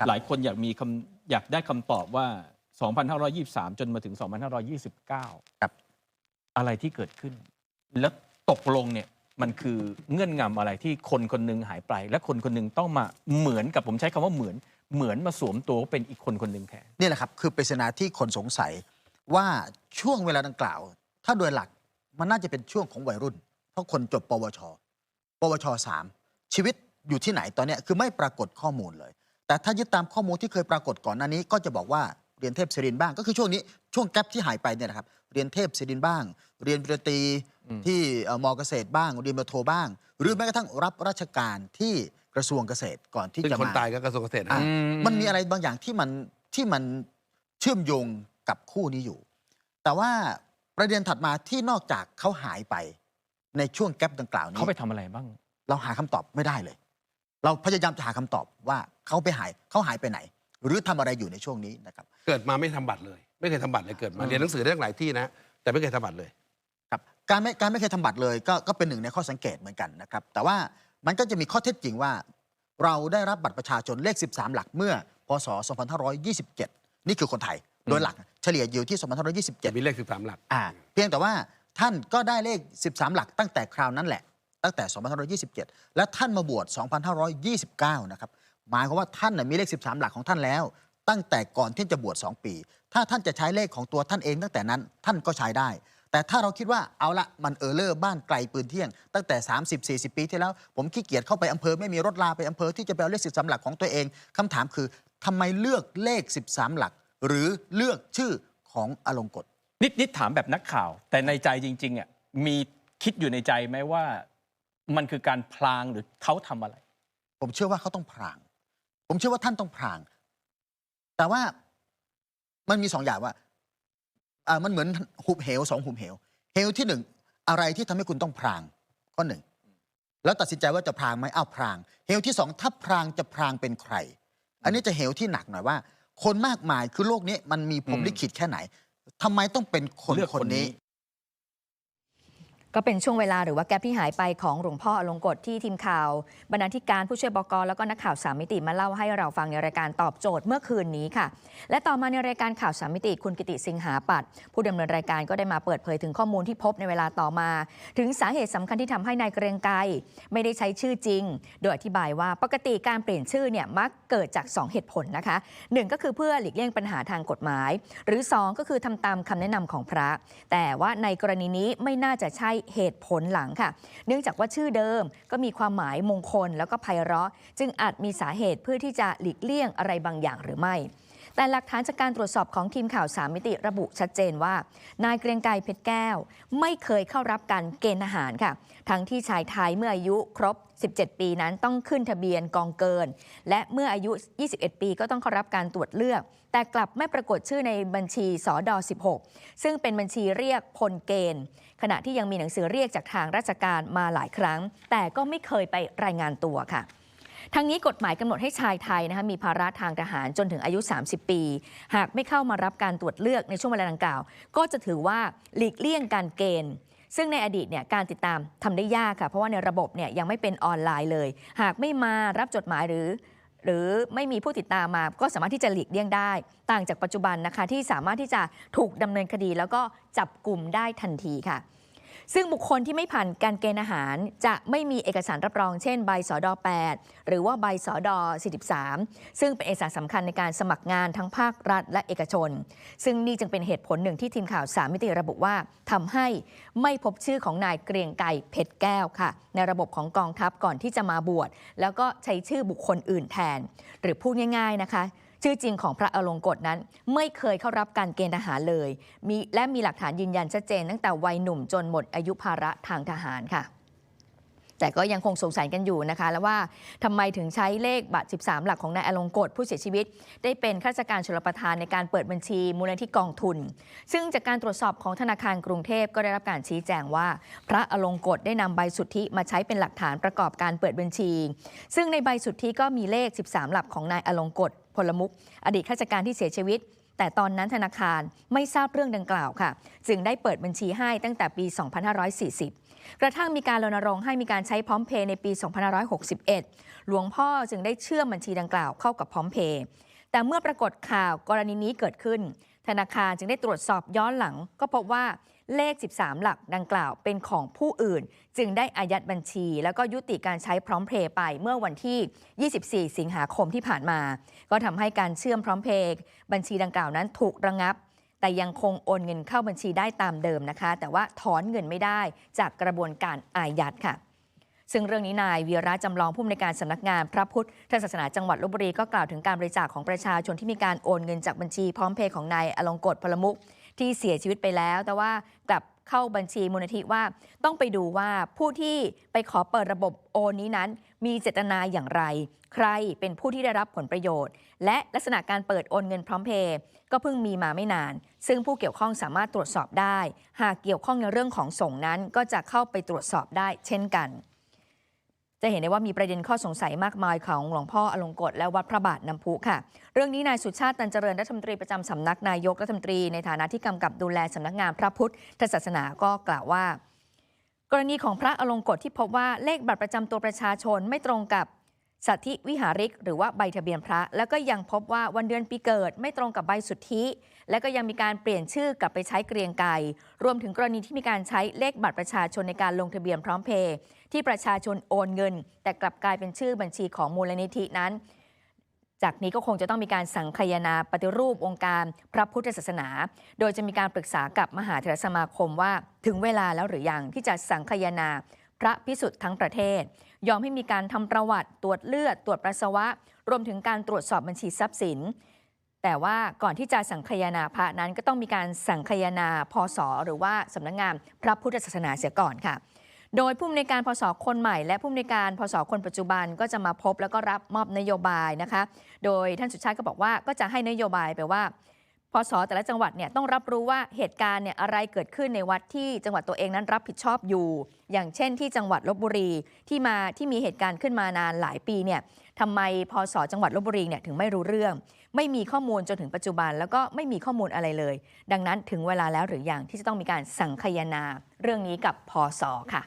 ครับหลายคนอยากมีคำอยากได้คำตอบว่า 2523 จนมาถึง 2529 ครับ อะไรที่เกิดขึ้น แล้วตกลงเนี่ยมันคือเงื่อนงำอะไรที่คนคนหนึงหายไป และคนคนหนึงต้องมาเหมือนกับผมใช้คำว่าเหมือน เหมือนมาสวมตัวว่าเป็นอีกคนคนหนึ่งแทนนี่แหละครับคือปริศนาที่คนสงสัยว่าช่วงเวลาดังกล่าว ถ้าโดยหลักมันน่าจะเป็นช่วงของวัยรุ่น เพราะคนจบ ปวช ปวชสามชีวิตอยู่ที่ไหนตอนเนี้ยคือไม่ปรากฏข้อมูลเลย แต่ถ้ายึดตามข้อมูลที่เคยปรากฏก่อนหน้านี้ก็จะบอกว่าเรียนเทพศิรินทร์บ้างก็คือช่วงนี้ช่วงแกลบที่หายไปเนี่ยนะครับเรียนเทพศิรินทร์บ้าง เรียนปริญญาตรีอืมที่เอ่อมอเกษตรบ้าง เรียนปริญญาโทบ้าง หรือแม้กระทั่งรับราชการที่กระทรวงเกษตรก่อนที่ซึ่งจะคนมาตายก็กระทรวงเกษตรนะอะอืมันมีอะไรบางอย่างที่มันที่มันเชื่อมโยงกับคู่นี้อยู่ แต่ว่าประเด็นถัดมาที่นอกจากเขาหายไปในช่วงแกลบดังกล่าวนี้เขาไปทำอะไรบ้าง เราหาคำตอบไม่ได้เลย เราพยายามจะหาคำตอบว่า เขาไปหายเขาหายไปไหน หรือทำอะไรอยู่ในช่วงนี้นะครับ เกิดมาไม่ทำบัตรเลย ไม่เคยทำบัตรเลยเกิดมาอืมเรียนหนังสือได้ตั้งหลายที่นะ แต่ไม่เคยทำบัตรเลยครับการไม่การไม่เคยทำบัตรเลยก็ก็เป็นหนึ่งในข้อสังเกตเหมือนกันนะครับ แต่ว่ามันก็จะมีข้อเท็จจริงว่า เราได้รับบัตรประชาชนเลข 13 หลักเมื่อพศ 2527 นี่คือคนไทยโดยหลักเฉลี่ยอยู่ที่จะมี2527เลข 13 หลักอ่าเพียงแต่ว่าท่านก็ได้เลข 13 หลักตั้งแต่คราวนั้นแหละ ตั้งแต่ 2527 และท่านมาบวช 2529 นะครับ หมายความว่าท่านน่ะมีเลข 13 หลักของท่านแล้ว ตั้งแต่ก่อนที่จะบวช 2 ปี ถ้าท่านจะใช้เลขของตัวท่านเองตั้งแต่นั้นท่านก็ใช้ได้ แต่ถ้าเราคิดว่าเอาละมันเออเลอร์บ้านไกลปืนเที่ยง ตั้งแต่ 30-40 ปีที่แล้ว ผมขี้เกียจเข้าไปอำเภอไม่มีรถลาไปอำเภอที่จะไปเอาเลข13หลักของตัวเองคำถามคือทำไมเลือกเลข 13 หลัก หรือเลือกชื่อของอลงกฎนิดนิดถามแบบนักข่าว แต่ในใจจริงๆอะมีคิดอยู่ในใจไหมว่ามันคือการพลางหรือเขาทำอะไร ผมเชื่อว่าเขาต้องพราง ผมเชื่อว่าท่านต้องพราง แต่ว่ามันมีสองอย่างว่าอ่ามันเหมือนหุบเหวสองหุบเหว เหวที่หนึ่งอะไรที่ทำให้คุณต้องพรางข้อหนึ่งแล้วตัดสินใจว่าจะพรางไหมอ้าวพราง เหวที่สองถ้าพรางจะพรางเป็นใคร อันนี้จะเหวที่หนักหน่อยว่า คนมากมายคือโลกนี้มันมีผมอืมลิขิตแค่ไหนทำไมต้องเป็นคนเลือกคนคนนี้นี้ ก็เป็นช่วงเวลาหรือว่าแกลบที่หายไปของหลวงพ่ออลงกฎที่ทีมข่าว บรรณาธิการผู้ช่วยบกแล้วก็นักข่าวสามมิติมาเล่าให้เราฟังในรายการตอบโจทย์เมื่อคืนนี้ค่ะ และต่อมาในรายการข่าวสามมิติคุณกิติสิงหาปัตผู้ดำเนินรายการก็ได้มาเปิดเผยถึงข้อมูลที่พบในเวลาต่อมา ถึงสาเหตุสำคัญที่ทำให้นายเกรียงไกรไม่ได้ใช้ชื่อจริง โดยอธิบายว่าปกติการเปลี่ยนชื่อเนี่ยมักเกิดจาก 2 เหตุผลนะคะหนึ่งก็คือเพื่อหลีกเลี่ยงปัญหาทางกฎหมาย หรือ 2 ก็คือทำตามคำแนะนำของพระ แต่ว่าในกรณีนี้ไม่น่าจะใช่เหตุผลหลังค่ะ เนื่องจากว่าชื่อเดิมก็มีความหมายมงคลแล้วก็ไพเราะ จึงอาจมีสาเหตุเพื่อที่จะหลีกเลี่ยงอะไรบางอย่างหรือไม่ แต่หลักฐานจากการตรวจสอบของทีมข่าวสามมิติระบุชัดเจนว่า นายเกรียงไกรเพชรแก้ว ไม่เคยเข้ารับการเกณฑ์ทหารค่ะ ทั้งที่ชายไทยเมื่ออายุครบ 17 ปีนั้นต้องขึ้นทะเบียนกองเกิน และเมื่ออายุ 21 ปีก็ต้องเข้ารับการตรวจเลือก แต่กลับไม่ปรากฏชื่อในบัญชีสอดอ16 ซึ่งเป็นบัญชีเรียกพลเกณฑ์ ขณะที่ยังมีหนังสือเรียกจากทางราชการมาหลายครั้ง แต่ก็ไม่เคยไปรายงานตัวค่ะ ทั้งนี้กฎหมายกำหนดให้ชายไทยนะคะมีภาระทางทหารจนถึงอายุ 30 ปี หากไม่เข้ามารับการตรวจเลือกในช่วงเวลาดังกล่าว ก็จะถือว่าหลีกเลี่ยงการเกณฑ์ซึ่งในอดีตเนี่ยการติดตามทำได้ยากค่ะ เพราะว่าในระบบเนี่ยยังไม่เป็นออนไลน์เลย หากไม่มารับจดหมายหรือ หรือไม่มีผู้ติดตามมา ก็สามารถที่จะหลีกเลี่ยงได้ ต่างจากปัจจุบันนะคะที่สามารถที่จะถูกดำเนินคดี แล้วก็จับกลุ่มได้ทันทีค่ะ ซึ่งบุคคลที่ไม่ผ่านการเกณฑ์อาหาร จะไม่มีเอกสารรับรองเช่นใบสอดอ8หรือว่าใบสอดอ43 ซึ่งเป็นเอกสารสำคัญในการสมัครงานทั้งภาครัฐและเอกชน ซึ่งนี่จึงเป็นเหตุผลหนึ่งที่ทีมข่าวสามมิติระบุว่าทำให้ไม่พบชื่อของนายเกรียงไก่เพชรแก้วค่ะ ในระบบของกองทัพก่อนที่จะมาบวชแล้วก็ใช้ชื่อบุคคลอื่นแทน หรือพูดง่าย ๆนะคะ ชื่อจริงของพระอลงกฎนั้น ไม่เคยเข้ารับการเกณฑ์ทหารเลยมีและมีหลักฐานยืนยันชัดเจนตั้งแต่วัยหนุ่มจนหมดอายุภาระทางทหารค่ะ แต่ก็ยังคงสงสัยกันอยู่นะคะ แล้วว่าทำไมถึงใช้เลขบัตร 13 หลักของนายอลงกฎผู้เสียชีวิต ได้เป็นข้าราชการชลประทานในการเปิดบัญชีมูลนิธิกองทุน ซึ่งจากการตรวจสอบของธนาคารกรุงเทพก็ได้รับการชี้แจงว่า พระอลงกฎได้นำใบสุทธิมาใช้เป็นหลักฐานประกอบการเปิดบัญชี ซึ่งในใบสุทธิก็มีเลข 13 หลักของนายอลงกฎ ลมุก อดีตข้าราชการที่เสียชีวิต แต่ตอนนั้นธนาคารไม่ทราบเรื่องดังกล่าวค่ะ จึงได้เปิดบัญชีให้ตั้งแต่ปี 2540 กระทั่งมีการรณรงค์ให้มีการใช้พร้อมเพย์ในปี 2561 หลวงพ่อจึงได้เชื่อมบัญชีดังกล่าวเข้ากับพร้อมเพย์แต่เมื่อปรากฏข่าวกรณีนี้เกิดขึ้น ธนาคารจึงได้ตรวจสอบย้อนหลัง ก็พบว่าเลข 13 หลักดังกล่าวเป็นของผู้อื่น จึงได้อายัดบัญชี แล้วก็ยุติการใช้พร้อมเพย์ไปเมื่อวันที่ 24 สิงหาคมที่ผ่านมา ก็ทำให้การเชื่อมพร้อมเพย์บัญชีดังกล่าวนั้นถูกระงับ แต่ยังคงโอนเงินเข้าบัญชีได้ตามเดิมนะคะ แต่ว่าถอนเงินไม่ได้จากกระบวนการอายัดค่ะ ซึ่งเรื่องนี้นายวีระจำลองผู้อำนวยการสำนักงานพระพุทธศาสนาจังหวัดลบบุรีก็กล่าวถึงการบริจาคของประชาชนที่มีการโอนเงินจากบัญชีพร้อมเพย์ของนายอลงกฎพลมุกที่เสียชีวิตไปแล้ว แต่ว่ากลับเข้าบัญชีมูลนิธิว่าต้องไปดูว่าผู้ที่ไปขอเปิดระบบโอนนี้นั้น มีเจตนาอย่างไร ใครเป็นผู้ที่ได้รับผลประโยชน์ และลักษณะการเปิดโอนเงินพร้อมเพย์ก็เพิ่งมีมาไม่นาน ซึ่งผู้เกี่ยวข้องสามารถตรวจสอบได้ หากเกี่ยวข้องในเรื่องของส่งนั้นก็จะเข้าไปตรวจสอบได้เช่นกัน จะเห็นได้ว่ามีประเด็นข้อสงสัยมากมายของหลวงพ่ออลงกฎและวัดพระบาทน้ำพุค่ะ เรื่องนี้นายสุชาติตันเจริญรัฐมนตรีประจำสำนักนายกรัฐมนตรีในฐานะที่กำกับดูแลสำนักงานพระพุทธศาสนาก็กล่าวว่า กรณีของพระอลงกฎที่พบว่าเลขบัตรประจำตัวประชาชนไม่ตรงกับ สัตธิวิหาริกหรือว่าใบทะเบียนพระ แล้วก็ยังพบว่าวันเดือนปีเกิดไม่ตรงกับใบสุทธิ และก็ยังมีการเปลี่ยนชื่อกลับไปใช้เกรียงไกรรวมถึงกรณีที่มีการใช้เลขบัตรประชาชนในการลงทะเบียนพร้อมเพย์ที่ประชาชนโอนเงิน แต่กลับกลายเป็นชื่อบัญชีของมูลนิธินั้น จากนี้ก็คงจะต้องมีการสังคายนาปฏิรูปองค์การพระพุทธศาสนา โดยจะมีการปรึกษากับมหาเถรสมาคมว่า ถึงเวลาแล้วหรือยังที่จะสังคายนาพระพิสุทธิ์ทั้งประเทศ ยอมให้มีการทำประวัติตรวจเลือด ตรวจปัสสาวะ รวมถึงการตรวจสอบบัญชีทรัพย์สิน แต่ว่าก่อนที่จะสังคายนาพระนั้นก็ต้องมีการสังคายนาพศหรือว่าสำนักงานพระพุทธศาสนาเสียก่อนค่ะ โดยผู้อำนวยการพศคนใหม่ และผู้อำนวยการพศคนปัจจุบันก็จะมาพบแล้วก็รับมอบนโยบายนะคะ โดยท่านสุชาติก็บอกว่าก็จะให้นโยบายไปว่า พศแต่ละจังหวัดเนี่ยต้องรับรู้ว่าเหตุการณ์เนี่ยอะไรเกิดขึ้นในวัดที่จังหวัดตัวเองนั้นรับผิดชอบอยู่ อย่างเช่นที่จังหวัดลบบุรีที่มาที่มีเหตุการณ์ขึ้นมานานหลายปีเนี่ยทำไมพศจังหวัดลบบุรีเนี่ยถึงไม่รู้เรื่อง ไม่มีข้อมูลจนถึงปัจจุบัน แล้วก็ไม่มีข้อมูลอะไรเลย ดังนั้นถึงเวลาแล้วหรือยังที่จะต้องมีการสังคายนาเรื่องนี้กับพศค่ะ